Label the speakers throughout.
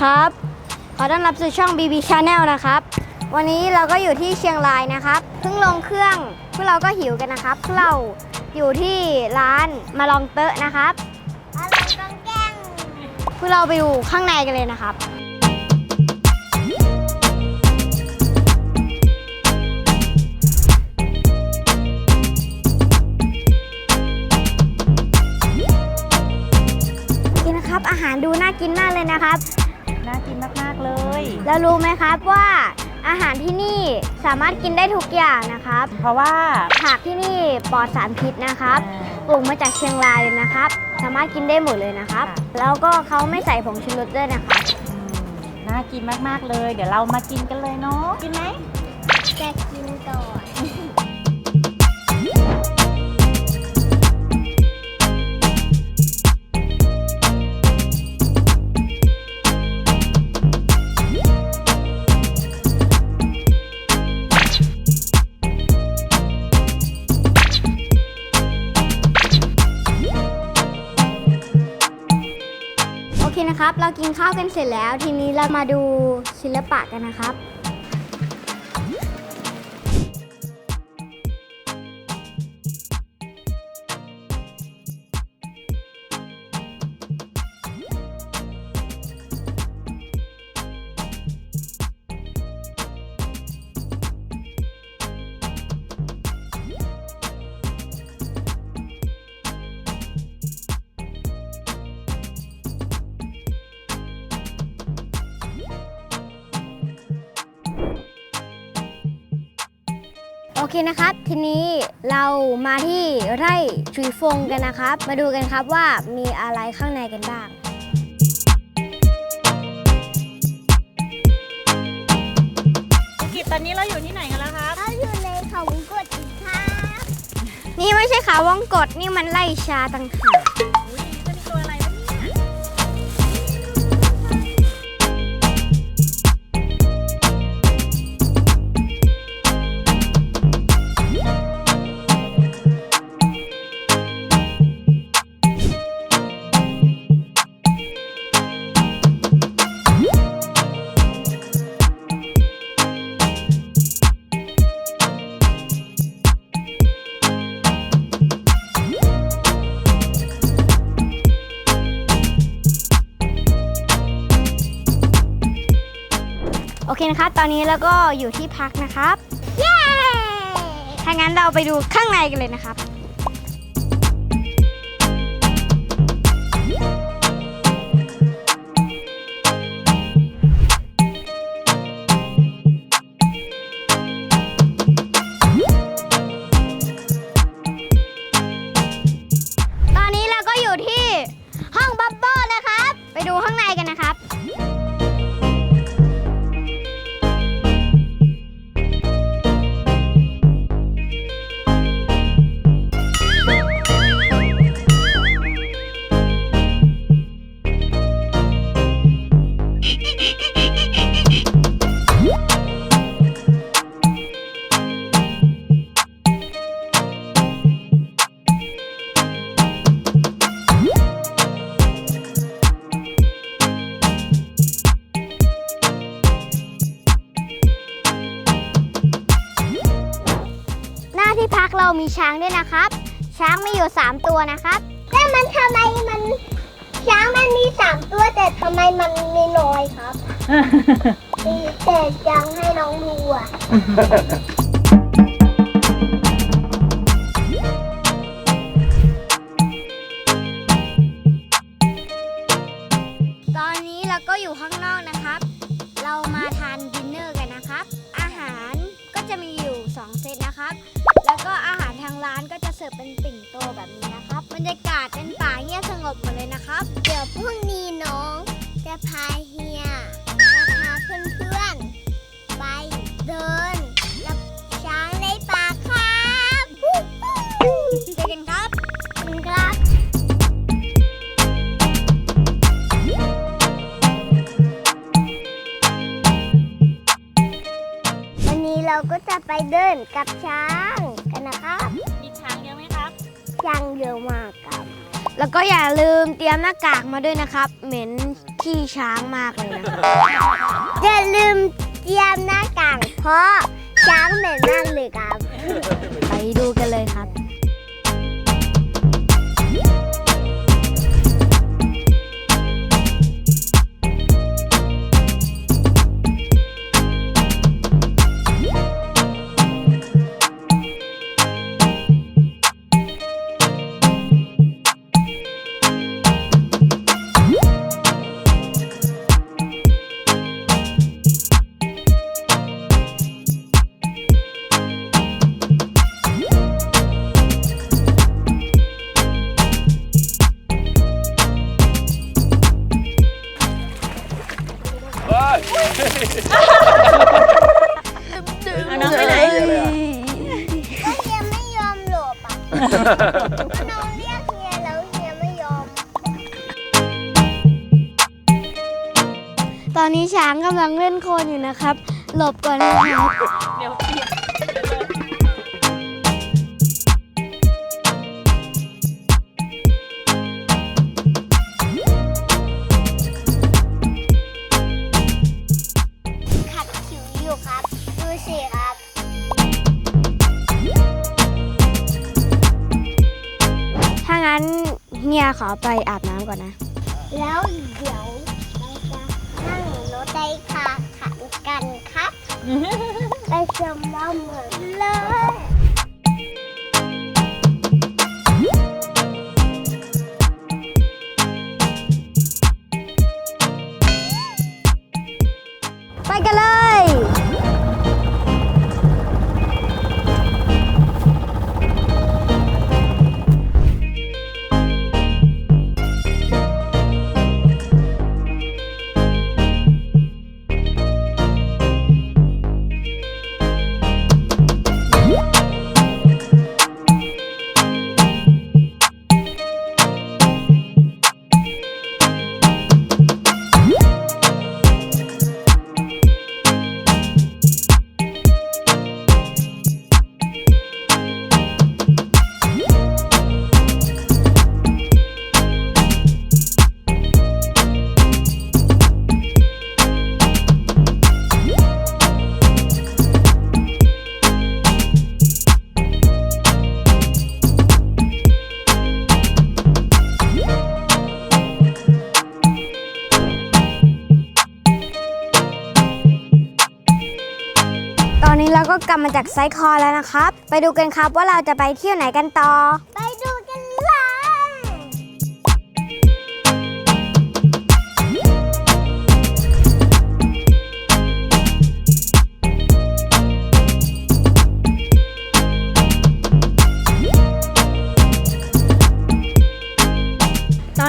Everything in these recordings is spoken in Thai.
Speaker 1: วัสดีครับ ขอต้อนรับสู่ช่อง BB Channel นะครับ วันนี้เราก็อยู่ที่เชียงรายนะครับ เพิ่งลงเครื่องพวกเราก็หิวกันนะครับพวกเราอยู่ที่ร้านมาลองเตอะนะครับอะไรกังแกงพวกเราไปดูข้างในกันเลยนะครับนี่นะครับอาหารดูน่ากินมากเลยนะครับ
Speaker 2: น่ากินมากๆเลย
Speaker 1: แล้วรู้ไหมครับว่าอาหารที่นี่สามารถกินได้ทุกอย่างนะครับ
Speaker 2: เพราะว่า
Speaker 1: ผักที่นี่ปลอดสารพิษนะครับ ปลูกมาจากเชียงรายเลยนะครับ สามารถกินได้หมดเลยนะครับ แล้วก็เขาไม่ใส่ผงชูรสด้วยนะครับ
Speaker 2: อืมน่ากินมากๆเลย เดี๋ยวเรามากินกันเลยเนาะ กินไหม
Speaker 1: จะกินก่อ เรับเรากินข้าวกันเสร็จแล้ว ทีนี้เรามาดูศิลปะกันนะครับ โอเคนะครับ ทีนี้เรามาที่ไร่ชุยฟงกันนะครับ มาดูกันครับว่ามีอะไรข้างในกันบ้าง
Speaker 2: ภูกิจตอนนี้เราอยู่ที่ไหนกันแล้วครับ
Speaker 1: เราอยู่ในเขาวงกดอีกครับนี่ไม่ใช่เขาวงกดนี่มันไล่ชาต่างหาก
Speaker 2: เค
Speaker 1: นะครับ ตอนนี้เราก็อยู่ที่พักนะครับ เย้ ถ้างั้นเราไปดูข้างในกันเลยนะครับ ช้างมีอยู่ 3 ตัวนะครับแต่มันทำไมมันช้างมันมี3ตัวแต่ทำไมมันมีน้อยครับมีแต่ช้างให้น้องดูอะตอนนี้เราก็อยู่ข้างนอกนะครับ เรามาทานดินเนอร์กันนะครับ อาหารก็จะมีอยู่ 2 เซตนะครับ แล้วก็อาหารทางร้านก็จะ สิร์ฟเป็นปิ่นโตแบบนี้นะครับบรรยากาศเป็นป่าเงียบสงบหมดเลยนะครับ เดี๋ยวพรุ่งนี้น้อง จะพาเฮียจะพาเพื่อนๆไปเดินกับช้างในป่าครับเจอกันครับคุณครับวันนี้เราก็จะไปเดินกับช้างกันนะครับ
Speaker 2: ยั
Speaker 1: งเยอะมากครับ แล้วก็อย่าลืมเตรียมหน้ากากมาด้วยนะครับ เหม็นขี้ช้างมากเลยนะครับอย่าลืมเตรียมหน้ากากเพราะช้างเหม็นมากเลยครับ ไปดูกันเลยครับ คนอยู่นะครับ หลบก่อนนะครับ
Speaker 2: เดี๋ยวเปียก
Speaker 1: ขัดผิวอยู่ครับ ดูสิครับ ถ้างั้นเฮียขอไปอาบน้ำก่อนนะ แล้วเดี๋ยว ไฟขาขันกันครับไปชมว่าเหมือนเลยไปกันเลย เราก็กลับมาจากไซคอแล้วนะครับ ไปดูกันครับว่าเราจะไปเที่ยวไหนกันต่อ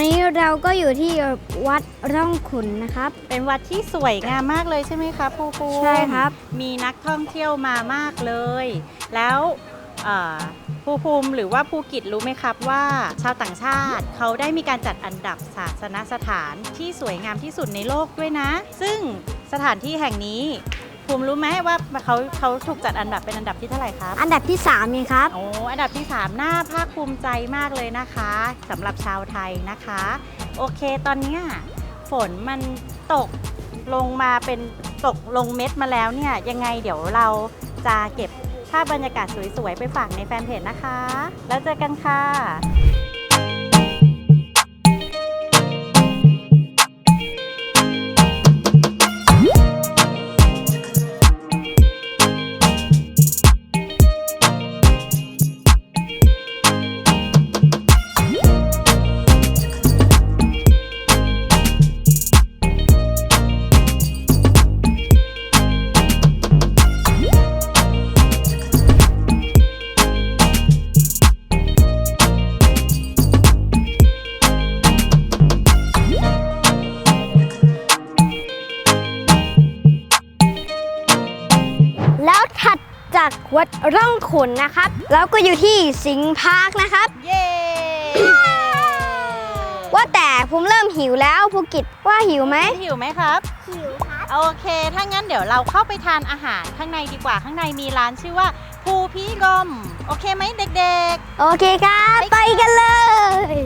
Speaker 1: อนนี้เราก็อยู่ที่วัดร่องขุนนะครับ
Speaker 2: เป็นวัดที่สวยงามมากเลยใช่ไหมคะภูภู
Speaker 1: ใช่ครับ
Speaker 2: มีนักท่องเที่ยวมามากเลย แล้วเอ่อภูภูมิหรือว่าภูกิจรู้ไหมครับว่า ชาวต่างชาติเขาได้มีการจัดอันดับศาสนสถานที่สวยงามที่สุดในโลกด้วยนะ ซึ่งสถานที่แห่งนี้ ภูมิรู้ไหมว่าเขาเขาถูกจัดอันดับเป็นอันดับที่เท่าไหร่ครับ
Speaker 1: อันดับที่3นี่ครับ
Speaker 2: โอ้อันดับที่ 3 น่าภาคภูมิใจมากเลยนะคะสำหรับชาวไทยนะคะ โอเคตอนเนี้ยฝนมันตกลงมาเป็นตกลงเม็ดมาแล้วเนี่ยยังไงเดี๋ยวเราจะเก็บภาพบรรยากาศสวยๆ ไปฝากในแฟนเพจนะคะ แล้วเจอกันค่ะ
Speaker 1: วัดร่องขุนนะครับ แล้วก็อยู่ที่สิงห์พาร์คนะครับ
Speaker 2: เย้
Speaker 1: ว่าแต่ผมเริ่มหิวแล้วภูกิจว่าหิวไหม
Speaker 2: หิวไหมครับ
Speaker 1: หิวครับ
Speaker 2: โอเค ถ้างั้นเดี๋ยวเราเข้าไปทานอาหารข้างในดีกว่า ข้างในมีร้านชื่อว่าภูพีลมโอเคไหมเด็กๆ
Speaker 1: โอเคครับ ไปกันเลย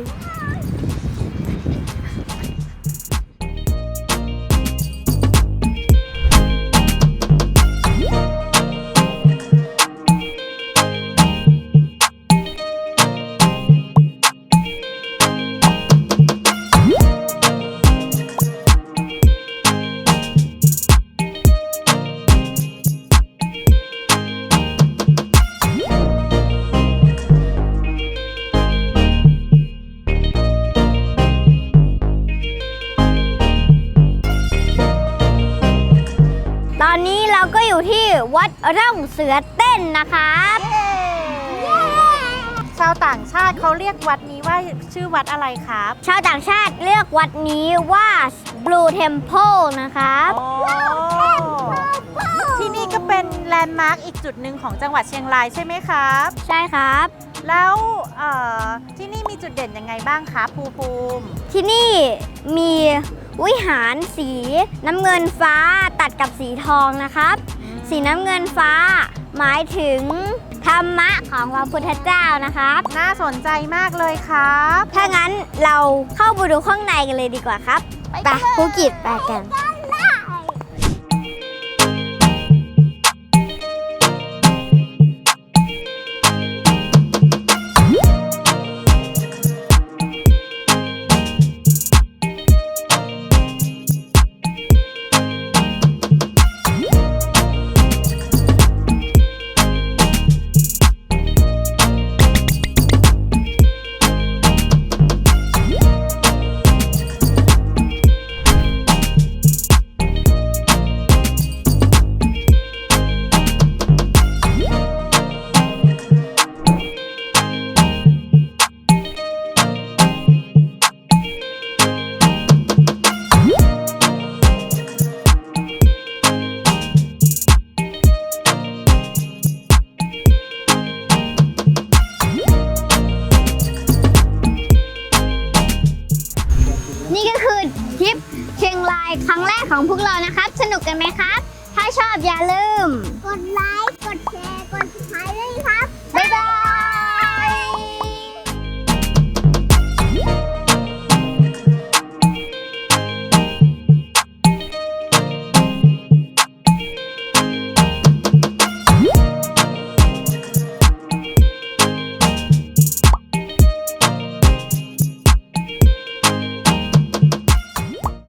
Speaker 1: ร่องเสือเต้นนะครับ
Speaker 2: ชาวต่างชาติเขาเรียกวัดนี้ว่าชื่อวัดอะไรครับ
Speaker 1: ชาวต่างชาติเรียกวัดนี้ว่า Blue Temple นะครับ
Speaker 2: โอ้ที่นี่ก็เป็นแลนด์มาร์คอีกจุดหนึ่งของจังหวัดเชียงรายใช่ไหมครับ
Speaker 1: ใช่ครับ
Speaker 2: แล้วเอ่อที่นี่มีจุดเด่นยังไงบ้างคะภูภูมิ
Speaker 1: ที่นี่มีวิหารสีน้ำเงินฟ้าตัดกับสีทองนะครับ สีน้ำเงินฟ้า หมายถึงธรรมะของพระพุทธเจ้านะครับ
Speaker 2: น่าสนใจมากเลยครับ
Speaker 1: ถ้างั้นเราเข้าไปดูข้างในกันเลยดีกว่าครับ ไปภูกิจไปกัน